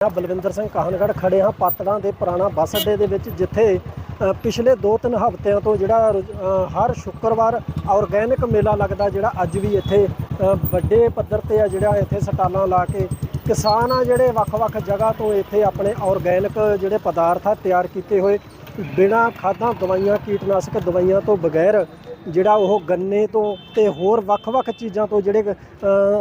ਆ ਬਲਵਿੰਦਰ ਸਿੰਘ ਕਾਹਨਗੜ੍ਹ ਖੜੇ ਹਾਂ ਪਾਤੜਾਂ ਦੇ ਪੁਰਾਣਾ ਬੱਸ ਅੱਡੇ ਦੇ ਵਿੱਚ, ਜਿੱਥੇ ਪਿਛਲੇ 2-3 ਹਫ਼ਤਿਆਂ ਤੋਂ ਜਿਹੜਾ ਰੁ- ਹਰ ਸ਼ੁੱਕਰਵਾਰ ਆਰਗੈਨਿਕ ਮੇਲਾ ਲੱਗਦਾ ਜਿਹੜਾ ਅੱਜ ਵੀ ਇੱਥੇ ਵੱਡੇ ਪੱਧਰ ਤੇ ਆ ਜਿਹੜਾ ਇੱਥੇ ਸਟਾਲਾਂ ਲਾ ਕੇ ਕਿਸਾਨ ਆ ਜਿਹੜੇ ਵੱਖ-ਵੱਖ ਜਗ੍ਹਾ ਤੋਂ ਇੱਥੇ ਆਪਣੇ ਆਰਗੈਨਿਕ ਜਿਹੜੇ ਪਦਾਰਥ ਆ ਤਿਆਰ ਕੀਤੇ ਹੋਏ, ਬਿਨਾਂ ਖਾਦਾਂ, ਦਵਾਈਆਂ, ਕੀਟਨਾਸ਼ਕ ਦਵਾਈਆਂ ਤੋਂ ਬਗੈਰ ਜਿਹੜਾ ਉਹ ਗੰਨੇ ਤੋਂ ਤੇ ਹੋਰ ਵੱਖ-ਵੱਖ ਚੀਜ਼ਾਂ ਤੋਂ ਜਿਹੜੇ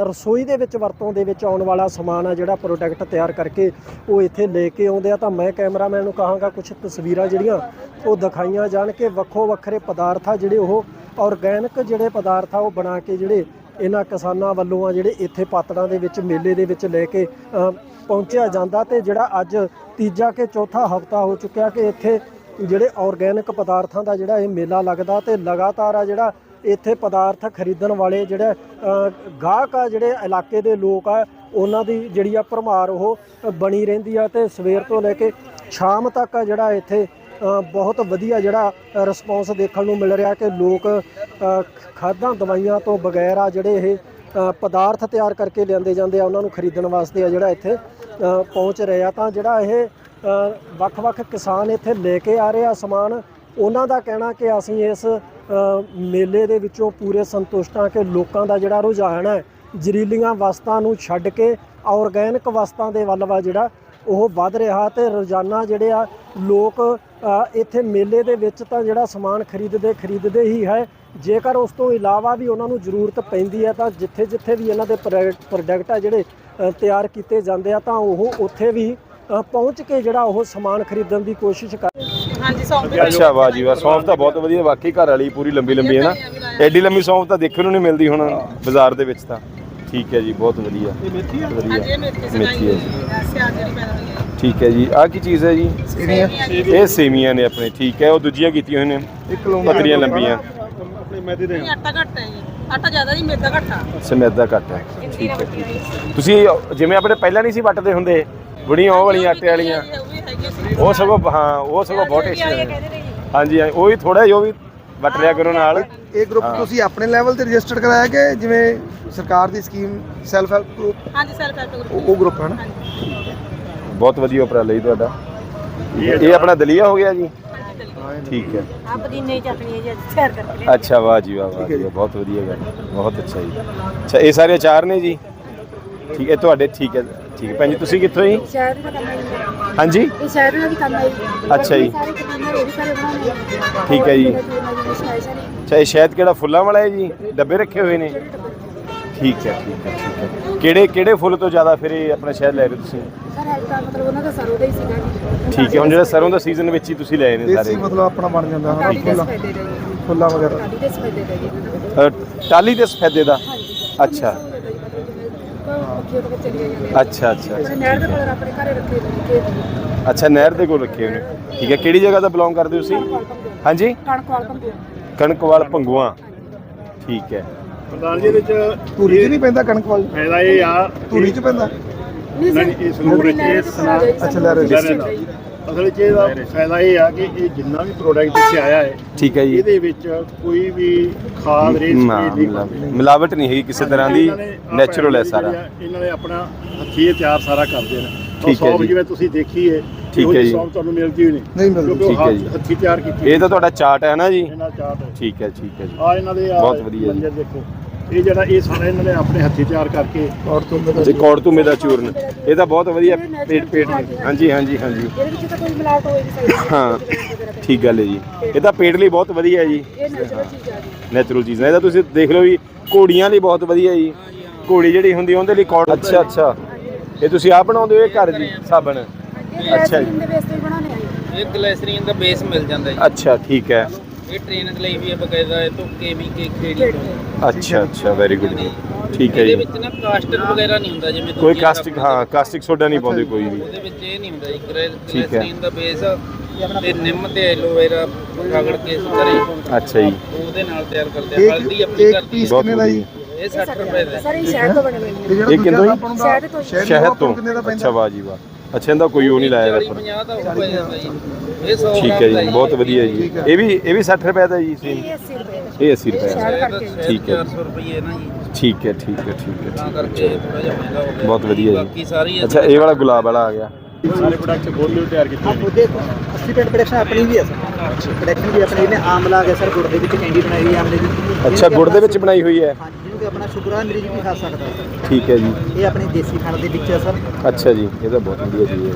ਰਸੋਈ ਦੇ ਵਿੱਚ ਵਰਤੋਂ ਦੇ ਵਿੱਚ ਆਉਣ ਵਾਲਾ ਸਮਾਨ ਆ ਜਿਹੜਾ ਪ੍ਰੋਡਕਟ ਤਿਆਰ ਕਰਕੇ ਉਹ ਇੱਥੇ ਲੈ ਕੇ ਆਉਂਦੇ ਆ। ਤਾਂ ਮੈਂ ਕੈਮਰਾਮੈਨ ਨੂੰ ਕਹਾਂਗਾ ਕੁਝ ਤਸਵੀਰਾਂ ਜਿਹੜੀਆਂ ਉਹ ਦਿਖਾਈਆਂ ਜਾਣ ਕਿ ਵੱਖੋ ਵੱਖਰੇ ਪਦਾਰਥ ਆ ਜਿਹੜੇ ਉਹ ਆਰਗੈਨਿਕ ਜਿਹੜੇ ਪਦਾਰਥ ਆ ਉਹ ਬਣਾ ਕੇ ਜਿਹੜੇ ਇਹਨਾਂ ਕਿਸਾਨਾਂ ਵੱਲੋਂ ਆ ਜਿਹੜੇ ਇੱਥੇ ਪਾਤੜਾਂ ਦੇ ਵਿੱਚ, ਮੇਲੇ ਦੇ ਵਿੱਚ ਲੈ ਕੇ ਪਹੁੰਚਿਆ ਜਾਂਦਾ ਤੇ ਜਿਹੜਾ ਅੱਜ ਤੀਜਾ ਕਿ ਚੌਥਾ ਹਫਤਾ ਹੋ ਚੁੱਕਿਆ ਕਿ ਇੱਥੇ ਜਿਹੜੇ ਆਰਗੈਨਿਕ ਪਦਾਰਥਾਂ ਦਾ ਜਿਹੜਾ ਇਹ ਮੇਲਾ ਲੱਗਦਾ ਤੇ ਲਗਾਤਾਰ ਆ ਜਿਹੜਾ ਇੱਥੇ ਪਦਾਰਥ ਖਰੀਦਣ ਵਾਲੇ ਜਿਹੜੇ ਗਾਹਕ ਆ ਜਿਹੜੇ ਇਲਾਕੇ ਦੇ ਲੋਕ ਆ, ਉਹਨਾਂ ਦੀ ਜਿਹੜੀ ਆ ਭਰਮਾਰ ਉਹ ਬਣੀ ਰਹਿੰਦੀ ਆ ਤੇ ਸਵੇਰ ਤੋਂ ਲੈ ਕੇ ਸ਼ਾਮ ਤੱਕ ਆ ਜਿਹੜਾ ਇੱਥੇ ਬਹੁਤ ਵਧੀਆ ਜਿਹੜਾ ਰਿਸਪੌਂਸ ਦੇਖਣ ਨੂੰ ਮਿਲ ਰਿਹਾ ਕਿ ਲੋਕ ਖਾਦਾਂ ਦਵਾਈਆਂ ਤੋਂ ਬਗੈਰ ਆ ਜਿਹੜੇ ਇਹ ਪਦਾਰਥ ਤਿਆਰ ਕਰਕੇ ਲਿਆਂਦੇ ਜਾਂਦੇ ਆ, ਉਹਨਾਂ ਨੂੰ ਖਰੀਦਣ ਵਾਸਤੇ ਆ ਜਿਹੜਾ ਇੱਥੇ ਪਹੁੰਚ ਰਹੇ ਆ। ਤਾਂ ਜਿਹੜਾ ਇਹ ਵੱਖ-ਵੱਖ ਕਿਸਾਨ ਇੱਥੇ ਲੈ ਕੇ ਆ ਰਹੇ ਆ ਸਮਾਨ। ਉਹਨਾਂ ਦਾ ਕਹਿਣਾ ਕਿ ਅਸੀਂ ਇਸ ਮੇਲੇ ਦੇ ਵਿੱਚੋਂ ਪੂਰੇ ਸੰਤੁਸ਼ਟ ਹਾਂ ਕਿ ਲੋਕਾਂ ਦਾ ਜਿਹੜਾ ਰੁਝਾਨ ਹੈ ਜ਼ਹਿਰੀਲੀਆਂ ਵਸਤਾਂ ਨੂੰ ਛੱਡ ਕੇ ਆਰਗੈਨਿਕ ਵਸਤਾਂ ਦੇ ਵੱਲ ਵਾ ਜਿਹੜਾ ਉਹ ਵੱਧ ਰਿਹਾ ਤੇ ਰੋਜ਼ਾਨਾ ਜਿਹੜੇ ਆ ਲੋਕ ਇੱਥੇ ਮੇਲੇ ਦੇ ਵਿੱਚ ਤਾਂ ਜਿਹੜਾ ਸਮਾਨ ਖਰੀਦਦੇ ਖਰੀਦਦੇ ਹੀ ਹੈ। ਜੇਕਰ ਉਸ ਤੋਂ ਇਲਾਵਾ ਵੀ ਉਹਨਾਂ ਨੂੰ ਜ਼ਰੂਰਤ ਪੈਂਦੀ ਹੈ ਤਾਂ ਜਿੱਥੇ ਜਿੱਥੇ ਵੀ ਇਹਨਾਂ ਦੇ ਪ੍ਰੋਡਕਟ ਆ ਜਿਹੜੇ ਤਿਆਰ ਕੀਤੇ ਜਾਂਦੇ ਆ ਤਾਂ ਉਹ ਉੱਥੇ ਵੀ ਪਹੁੰਚ ਕੇ ਜਿਹੜਾ ਉਹ ਸਮਾਨ ਖਰੀਦਣ ਦੀ ਕੋਸ਼ਿਸ਼ ਕਰ ਹਾਂਜੀ ਸੌਂਪ ਅੱਛਾ ਵਾਹ ਜੀ ਵਾਹ ਸੌਂਫ ਤਾਂ ਬਹੁਤ ਵਧੀਆ ਵਾਕਈ ਘਰ ਵਾਲੀ ਪੂਰੀ ਲੰਬੀ ਲੰਬੀ ਹੈ ਨਾ। ਐਡੀ ਲੰਬੀ ਸੌਂਫ ਤਾਂ ਦੇਖਣ ਨੂੰ ਨਹੀਂ ਮਿਲਦੀ ਹੁਣ ਬਾਜ਼ਾਰ ਦੇ ਵਿੱਚ ਤਾਂ। ਠੀਕ ਹੈ ਜੀ ਬਹੁਤ ਵਧੀਆ। ਇਹ ਮੇਥੀ ਆ? ਵਧੀਆ। ਹਾਂਜੀ ਇਹ ਮੇਥੀ ਹੈ ਹੈ ਜੀ। ਸਿਆਜ ਜਿਹੜੀ ਪੈਦਾ ਹੋਈ ਹੈ। ਠੀਕ ਹੈ ਜੀ। ਆਹ ਕੀ ਚੀਜ਼ ਹੈ ਜੀ? ਇਹ ਸੇਮੀਆਂ ਨੇ ਆਪਣੇ ਠੀਕ ਹੈ। ਉਹ ਦੂਜੀਆਂ ਕੀਤੀਆਂ ਹੋਈਆਂ ਨੇ। ਪਤਲੀਆਂ ਲੰਬੀਆਂ। ਆਪਣੇ ਮੈਦੇ ਦੇ। ਆਟਾ ਘੱਟ ਹੈ ਜੀ। ਆਟਾ ਜ਼ਿਆਦਾ ਜੀ ਮੇਦਾ ਘੱਟ ਆ। ਸਮੈਦਾ ਘੱਟ ਹੈ। ਠੀਕ ਹੈ। ਠੀਕ ਹੈ ਤੁਸੀਂ ਜਿਵੇਂ ਆਪਣੇ ਪਹਿਲਾਂ ਨਹੀਂ ਸੀ ਵੱਟਦੇ ਹੁੰਦੇ ਬੁੜੀਆਂ ਉਹ ਵਾਲੀਆਂ ਆਟੇ ਵਾਲੀਆਂ। ਉਹ ਸਗੋਂ ਹਾਂ ਉਹ ਸਗੋਂ ਬਹੁਤ ਟੇਸਟੀ ਹਾਂਜੀ ਹਾਂਜੀ ਉਹ ਵੀ ਥੋੜਾ ਜਿਹਾ ਉਹ ਵੀ ਵੱਟ ਲਿਆ ਕਰੋ ਨਾਲ। ਇਹ ਗਰੁੱਪ ਤੁਸੀਂ ਆਪਣੇ ਲੈਵਲ ਤੇ ਰਜਿਸਟਰਡ ਕਰਾਇਆ ਕਿ ਜਿਵੇਂ ਸਰਕਾਰ ਦੀ ਸਕੀਮ ਸੈਲਫ ਹੈਲਪ ਗਰੁੱਪ ਹਾਂਜੀ ਸੈਲਫ ਹੈਲਪ ਗਰੁੱਪ ਉਹ ਗਰੁੱਪ ਹੈ ਨਾ? ਬਹੁਤ ਵਧੀਆ ਉਪਰਾਲਾ ਜੀ ਤੁਹਾਡਾ। ਇਹ ਆਪਣਾ ਦਲੀਆ ਹੋ ਗਿਆ ਜੀ? ਠੀਕ ਹੈ। ਆ ਪੁਦੀਨੇ ਚਟਨੀ ਹੈ ਜੀ ਸ਼ੇਅਰ ਕਰਕੇ ਅੱਛਾ ਵਾਹ ਜੀ ਵਾਹ ਵਾਹ ਬਹੁਤ ਵਧੀਆ ਗੱਲ ਬਹੁਤ ਅੱਛਾ ਜੀ। ਅੱਛਾ ਇਹ ਸਾਰੇ ਅਚਾਰ ਨੇ ਜੀ? ਠੀਕ ਹੈ ਤੁਹਾਡੇ ਠੀਕ ਹੈ। ਠੀਕ ਹੈ ਭੈਣ ਜੀ ਤੁਸੀਂ ਕਿੱਥੋਂ ਜੀ? ਸ਼ਹਿਰ ਦਾ ਕੰਮ ਹੈ। ਹਾਂਜੀ? ਇਹ ਸ਼ਹਿਰ ਦਾ ਵੀ ਕੰਮ ਹੈ। ਅੱਛਾ ਜੀ। ਸਾਰੇ ਸਾਰੇ। ਠੀਕ ਹੈ ਜੀ। ਅੱਛਾ ਇਹ ਸ਼ਾਇਦ ਕਿਹੜਾ ਫੁੱਲਾਂ ਵਾਲਾ ਹੈ ਜੀ? ਡੱਬੇ ਰੱਖੇ ਹੋਏ ਨੇ? ਠੀਕ ਹੈ ਠੀਕ ਹੈ ਠੀਕ ਹੈ। ਕਿਹੜੇ ਕਿਹੜੇ ਫੁੱਲ ਤੋਂ ਜ਼ਿਆਦਾ ਫਿਰ ਇਹ ਆਪਣਾ ਸ਼ਹਿਦ ਲੈ ਰਹੇ ਤੁਸੀਂ? ਸਰ ਹੈਲਪ ਦਾ ਮਤਲਬ ਉਹਨਾਂ ਦਾ ਸਰੋਂ ਦਾ ਹੀ ਸੀਗਾ ਜੀ। ਠੀਕ ਹੈ ਹੁਣ ਜਿਹੜਾ ਸਰੋਂ ਦਾ ਸੀਜ਼ਨ ਵਿੱਚ ਹੀ ਤੁਸੀਂ ਲਏ ਨੇ ਸਾਰੇ। ਦੇਸੀ ਮਤਲਬ ਆਪਣਾ ਬਣ ਜਾਂਦਾ ਹੈ ਫੁੱਲਾਂ। ਵਗੈਰਾ। ਕਾਲੀ ਦੇ ਸਫੈਦੇ ਦਾ ਜੀ ਟਾਲੀ ਦੇ। ਸਫੈਦੇ ਦਾ? ਹਾਂਜੀ। ਅੱਛਾ ਪੱਖੀਆਂ ਤੋਂ ਚਲੀ ਜਾਂਦੇ ਆ ਅੱਛਾ ਅੱਛਾ ਨਹਿਰ ਦੇ ਕੋਲ ਆਪਣੇ ਘਰੇ ਰੱਖੇ ਨੇ ਖੇਤ ਅੱਛਾ ਨਹਿਰ ਦੇ ਕੋਲ ਰੱਖੇ ਹੋਏ ਨੇ। ਠੀਕ ਹੈ ਕਿਹੜੀ ਜਗ੍ਹਾ ਦਾ ਬਿਲੋਂਗ ਕਰਦੇ ਹੋ ਤੁਸੀਂ? ਹਾਂਜੀ? ਕਣਕ ਵਾਲ ਪੰਦੇ ਕਣਕਵਾਲ ਭੰਗੂਆਂ। ਠੀਕ ਹੈ। ਪ੍ਰਧਾਨ ਜੀ ਵਿੱਚ ਧੂਰੀ 'ਚ ਨਹੀਂ ਪੈਂਦਾ ਕਣਕ ਵਾਲ? ਫਾਇਦਾ ਇਹ ਆ ਧੂਰੀ 'ਚ ਪੈਂਦਾ? ਨਹੀਂ ਨਹੀਂ, ਇਹ ਸੰਗਰੂਰ ਵਿੱਚ ਇਹ ਸੁਣਾ ਅੱਛਾ, ਲੈ ਰਹੇ ਲਹਿਰੇ ਦਾ। ਅਸਲ ਵਿੱਚ ਇਹਦਾ ਫਾਇਦਾ ਇਹ ਆ ਕਿ ਇਹ ਜਿੰਨਾ ਵੀ ਪ੍ਰੋਡਕਟ ਇੱਥੇ ਆਇਆ ਹੈ ਠੀਕ ਹੈ ਜੀ। ਇਹਦੇ ਵਿੱਚ ਕੋਈ ਵੀ ਖਾਦ ਨਾ, ਸਪਰੇਅ ਨਹੀਂ ਮਿਲਾ- ਮਿਲਾਵਟ ਨਹੀਂ ਹੈਗੀ ਕਿਸੇ ਤਰ੍ਹਾਂ ਦੀ ਇਹਨਾਂ ਨੇ ਆਹ ਨੈਚੁਰਲ ਹੈ ਸਾਰਾ। ਇਹਨਾਂ ਨੇ ਆਪਣਾ ਹੱਥੀਂ ਇਹ ਤਿਆਰ ਸਾਰਾ ਕਰਦੇ ਨੇ ਠੀਕ ਹੈ ਸੌਂਫ ਜੀ। ਜਿਵੇਂ ਤੁਸੀਂ ਦੇਖੀ ਹੈ ਠੀਕ ਹੈ ਜੀ। ਸੌਂਫ ਤੁਹਾਨੂੰ ਮਿਲਦੀ ਹੋਈ ਨਹੀਂ। ਨਹੀਂ ਮਿਲਦੀ। ਕਿਉਂਕਿ ਉਹ ਠੀਕ ਹੈ ਜੀ। ਹੱਥ- ਹੱਥੀਂ ਤਿਆਰ ਕੀਤੀ ਇਹ ਤਾਂ ਤੁਹਾਡਾ ਚਾਰਟ ਹੈ ਨਾ ਜੀ। ਇਹਨਾਂ ਚਾਰਟ ਠੀਕ ਹੈ ਠੀਕ ਹੈ ਜੀ। ਆ ਇਹਨਾਂ ਦੇ ਬਹੁਤ ਵਧੀਆ ਜੀ। ਮੰਜਰ ਦੇਖੋ। ਇਹ ਜਿਹੜਾ ਇਹ ਸਾਰਾ ਇਹਨਾਂ ਨੇ ਆਪਣੇ ਹੱਥੀਂ ਤਿਆਰ ਕਰਕੇ ਔਰ ਤੋਂ ਤੇ ਕੌੜਤੂਮੇ ਦਾ ਚੂਰਨ। ਇਹ ਤਾਂ ਬਹੁਤ ਵਧੀਆ ਪੇਟ ਪੇਟ ਹਾਂਜੀ ਹਾਂਜੀ ਹਾਂਜੀ। ਇਹਦੇ ਵਿੱਚ ਤਾਂ ਕੋਈ ਮਿਲਾਵਟ ਹੋਈ ਨਹੀਂ ਸਕਦੀ। ਹਾਂ ਠੀਕ ਗੱਲ ਹੈ ਜੀ। ਇਹ ਤਾਂ ਪੇਟ ਲਈ ਬਹੁਤ ਵਧੀਆ ਹੈ ਜੀ। ਇਹ ਨੈਚੁਰਲ ਚੀਜ਼ ਆ ਜੀ। ਨੈਚੁਰਲ ਚੀਜ਼ ਹੈ ਇਹ ਤਾਂ ਤੁਸੀਂ ਦੇਖ ਲਓ ਵੀ ਘੋੜੀਆਂ ਲਈ ਬਹੁਤ ਵਧੀਆ ਜੀ। ਘੋੜੀ ਜਿਹੜੀ ਹੁੰਦੀ ਉਹਦੇ ਲਈ ਕੌੜ ਅੱਛਾ ਅੱਛਾ। ਇਹ ਤੁਸੀਂ ਆਪ ਬਣਾਉਂਦੇ ਹੋ ਇਹ ਘਰ ਜੀ ਸਾਬਣ। ਅੱਛਾ ਜੀ। ਇਹਦੇ ਜੀ। ਇਹ ਗਲੈਸਰੀਨ ਦਾ ਬੇਸ ਮਿਲ ਜਾਂਦਾ ਜੀ। ਅੱਛਾ ਠੀਕ ਹੈ। ਇਹ ਟ੍ਰੇਨ ਲਈ ਵੀ ਬਕਾਇਦਾ ਇਹ ਤੋਂ ਕੇਮੀਕੇ ਖੇੜੀ ਤੋਂ। ਅੱਛਾ ਅੱਛਾ ਵੈਰੀ ਗੁੱਡ ਠੀਕ ਹੈ ਇਹਦੇ ਜੀ। ਵਿੱਚ ਨਾ ਕਾਸਟਿਕ ਵਗੈਰਾ ਨਹੀਂ ਹੁੰਦਾ ਜਿਵੇਂ ਕੋਈ ਦੂਜੀਆਂ ਕਾਸਟਿਕ ਹਾਂ ਕਾਸਟਿਕ ਸੋਡਾ ਨਹੀਂ ਪਾਉਂਦੇ ਕੋਈ ਵੀ। ਉਹਦੇ ਵਿੱਚ ਇਹ ਨਹੀਂ ਹੁੰਦਾ ਜੀ ਠੀਕ ਹੈ। ਗਲੈਸਰੀਨ ਦਾ ਬੇਸ ਤੇ ਨਿੰਮ ਤੇ ਐਲੋਵੇਰਾ ਰਗੜ ਕੇ ਘਰੇ ਅੱਛਾ ਜੀ। ਉਹਦੇ ਨਾਲ ਤਿਆਰ ਕਰਦੇ ਆ ਹਲਦੀ ਇੱਕ ਆਪਣੀ ਇੱਕ ਘਰ ਦੀ। ਪੀਸ ਬਹੁਤ ਕਿੰਨੇ ਦਾ ਜੀ ਵਧੀਆ। ਇਹ 60 ਰੁਪਏ ਦਾ ਸਰ ਇਹ ਸ਼ਹਿਰ ਤੋਂ ਬਣੇ ਹੋਏ ਨੇ। ਇਹ ਕਿੰਦੋਂ ਦੂਜਾ ਜੀ? ਆਪਾਂ ਨੂੰ ਸ਼ਹਿਦ ਤੋਂ। ਸ਼ਹਿਦ ਤੋਂ। ਕਿੰਨੇ ਦਾ ਅੱਛਾ ਵਾਹ ਜੀ ਵਾਹ। ਅੱਛਾ ਇਹਦਾ ਕੋਈ ਉਹ ਨਹੀਂ ਲਾਇਆ ਉੱਪਰ 50 ਦਾ ਪੈ ਜਾਂਦਾ ਜੀ ਇਹ 100 ਠੀਕ ਹੈ ਜੀ ਬਹੁਤ ਵਧੀਆ ਜੀ। ਇਹ ਵੀ ਇਹ ਵੀ 60 ਰੁਪਏ ਦਾ ਜੀ ਸੇਮ ਇਹ 80 ਰੁਪਏ ਦਾ। ਇਹ 80 ਰੁਪਏ ਦਾ। ਸ਼ਹਿਦ ਕਰਕੇ ਠੀਕ ਹੈ। 400 ਰੁਪਏ ਨਾ ਜੀ। ਠੀਕ ਹੈ ਠੀਕ ਹੈ ਠੀਕ ਹੈ। ਤਾਂ ਕਰਕੇ ਥੋੜਾ ਜਿਹਾ ਮਹਿੰਗਾ ਹੋ ਗਿਆ। ਬਹੁਤ ਵਧੀਆ ਜੀ। ਬਾਕੀ ਸਾਰੀ ਅੱਛਾ ਇਹ ਵਾਲਾ ਗੁਲਾਬ ਵਾਲਾ ਆ ਗਿਆ। ਸਾਰੇ ਪ੍ਰੋਡਕਟ ਬਹੁਤ ਨਿਊ ਤਿਆਰ ਕੀਤੇ ਨੇ। ਉਹਦੇ 80 ਪੈਂਟ ਪ੍ਰੋਡਕਸ਼ਨ ਆਪਣੀ ਵੀ ਹੈ ਸਰ। ਪ੍ਰੋਡਕਸ਼ਨ ਵੀ ਆਪਣੀ ਇਹਨੇ ਆਮਲਾ ਗਿਆ ਸਰ ਗੁੜ ਦੇ ਵਿੱਚ ਕੈਂਡੀ ਬਣਾਈ ਹੋਈ ਹੈ ਆਮਲੇ ਦੀ ਅੱਛਾ ਗੁੜ ਦੇ ਵਿੱਚ ਬਣਾਈ ਹੋਈ ਹੈ? ਹਾਂਜੀ ਜਿਹਨੂੰ ਕਿ ਆਪਣਾ ਸ਼ੂਗਰ ਮਰੀਜ਼ ਵੀ ਖਾ ਸਕਦਾ ਹੈ ਠੀਕ ਹੈ ਜੀ। ਇਹ ਆਪਣੀ ਦੇਸੀ ਖਾਣ ਦੇ ਵਿੱਚ ਹੈ ਸਰ। ਅੱਛਾ ਜੀ ਇਹ ਤਾਂ ਬਹੁਤ ਵਧੀਆ ਚੀਜ਼ ਹੈ